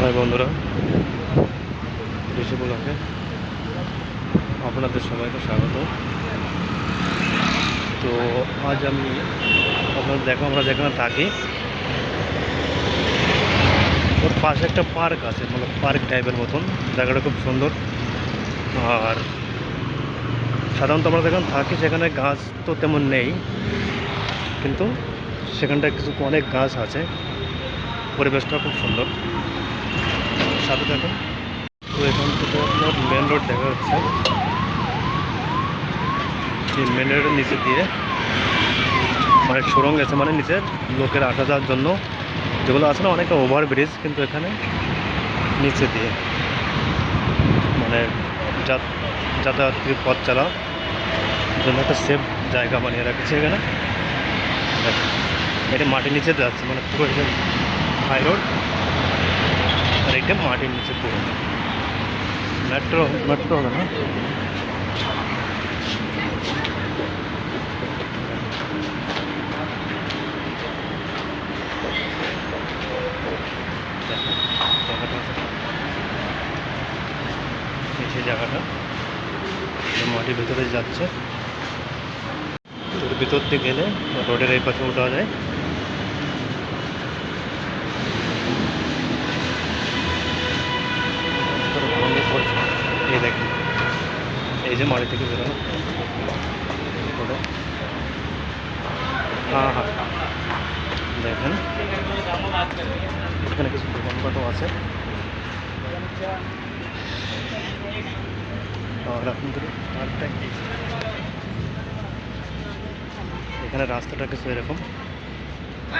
High বন্ধুরা ঋষি ব্লকে আপনাদের সবাইকে স্বাগত। তো আজ আমি আপনাদের দেখো, আমরা যেখানে থাকি, ওর পাশে একটা পার্ক আছে মানে পার্ক টাইপের মতন। জায়গাটা খুব সুন্দর। আর সাধারণত আমরা যেখানে থাকি, সেখানে গাছ তো তেমন নেই, কিন্তু সেখানটায় কিছু অনেক গাছ আছে। পরিবেশটা খুব সুন্দর। সাথে থাকুন। তো এখান থেকে আপনার মেন রোড দেখা যাচ্ছে। মেন রোডের নিচে দিয়ে মানে সুরঙ্গ গেছে মানে নিচে। লোকের আসা যাওয়ার জন্য। যেগুলো আছে না, অনেকটা ওভার ব্রিজ কিন্তু এখানে নিচে দিয়ে মানে যাত- যাতায়াতের পথ চালা জন্য একটা সেফ জায়গা বানিয়ে রাখছে এখানে। এটা মাটির নিচে যাচ্ছে মানে পুরো হাই রোড আর এটা মাটির নিচে পুরো মেট্রো মেট্রো হবে না দেখো, জায়গাটা আছে। এই সেই জায়গাটা এটা মাটির ভিতরে যাচ্ছে এর ভিতর দিয়ে গেলে রোডের এই পাশে ওঠা যায় ভিতরে ভেঙে পড়ছে। এই দেখেন এই যে মাটি থেকে বেরোনো ওটা। হ্যাঁ হ্যাঁ দেখেন এখানে কিছু দোকানপাটও আছে আর আপনাদের পার্কটা কি এখানে রাস্তাটা কিছু এরকম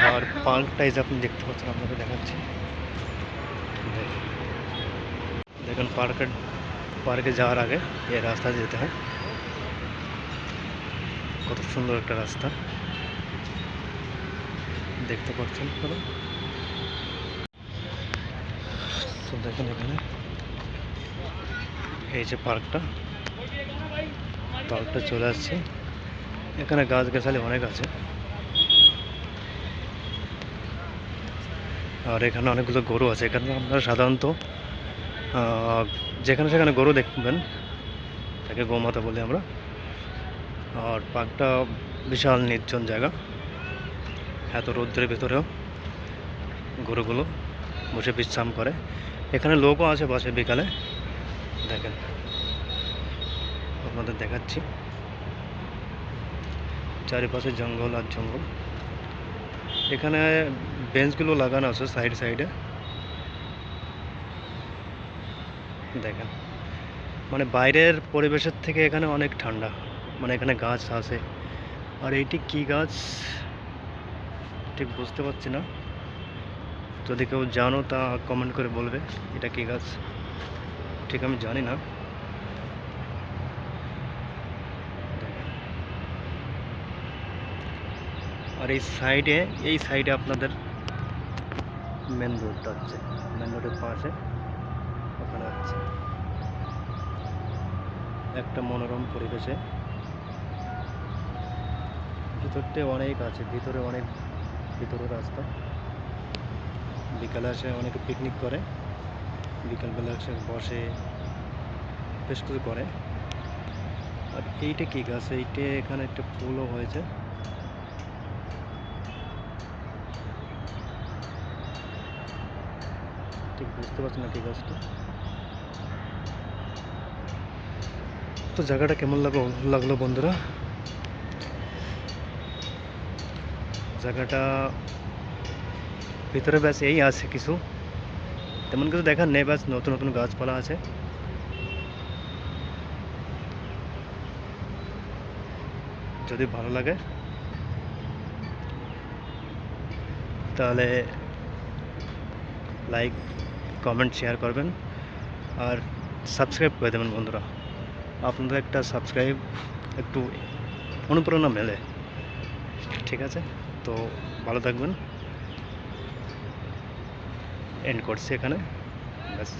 আর পার্কটাই যে আপনি দেখতে পাচ্ছেন আপনাকে দেখাচ্ছি দেখুন। দেখুন পার্কের পার্কে যাওয়ার আগে এই রাস্তা যেতে হয়। কত সুন্দর একটা রাস্তা। দেখতে পাচ্ছেন তো দেখুন এখানে। এই যে পার্কটা পার্কটা চলে আসছে। এখানে গাছ গাছালি অনেক আছে। আর এখানে অনেকগুলো গরু আছে। এখানে আপনারা সাধারণত যেখানে সেখানে গরু দেখবেন, তাকে গোমাতা বলি আমরা। আর পার্কটা বিশাল নির্জন জায়গা, এত রৌদ্রের ভেতরেও গরুগুলো বসে বিশ্রাম করে। এখানে লোকও আছে বসে বিকালে। দেখেন, আপনাদের দেখাচ্ছি। চারিপাশে জঙ্গল আর জঙ্গল। এখানে বেঞ্চগুলো লাগানো আছে সাইড সাইডে। দেখেন। মানে বাইরের পরিবেশের থেকে এখানে অনেক ঠান্ডা। মানে এখানে গাছ আছে। আর এইটি কি গাছ? ঠিক বুঝতে পারছি না। যদি কেউ জানো তা কমেন্ট করে বলবে, এটা কি গাছ? ঠিক আমি জানি না। আর এই সাইডে এই সাইডে আপনাদের মেন রোডটা হচ্ছে। মেন রোডের পাশে। ওখানে হচ্ছে একটা মনোরম পরিবেশে। ভিতরতে অনেক আছে, ভিতরে অনেক ভিতরে রাস্তা। বিকালে আসে অনেকে পিকনিক করে, বিকালবেলা এসে বসে, বেশ কিছু করে। আর এইটা কি গাছ? এইটা এখানে একটা ফুলও হয়েছে। ঠিক বুঝতে পারছি না কি গাছটা। তো জায়গাটা কেমন লাগল লাগল বন্ধুরা? জায়গাটা ভিতরে ব্যাস এই আছে কিছু। তেমন কিছু দেখার নেই, ব্যাস নতুন নতুন গাছপালা আছে। যদি ভালো লাগে, তাহলে লাইক, কমেন্ট, শেয়ার করবেন। আর সাবস্ক্রাইব করে দেবেন বন্ধুরা। আপনাদের একটা সাবস্ক্রাইব একটু অনুপ্রেরণা মেলে। ঠিক আছে? তো ভালো থাকবেন। এন্ড করছি এখানে। ব্যাস।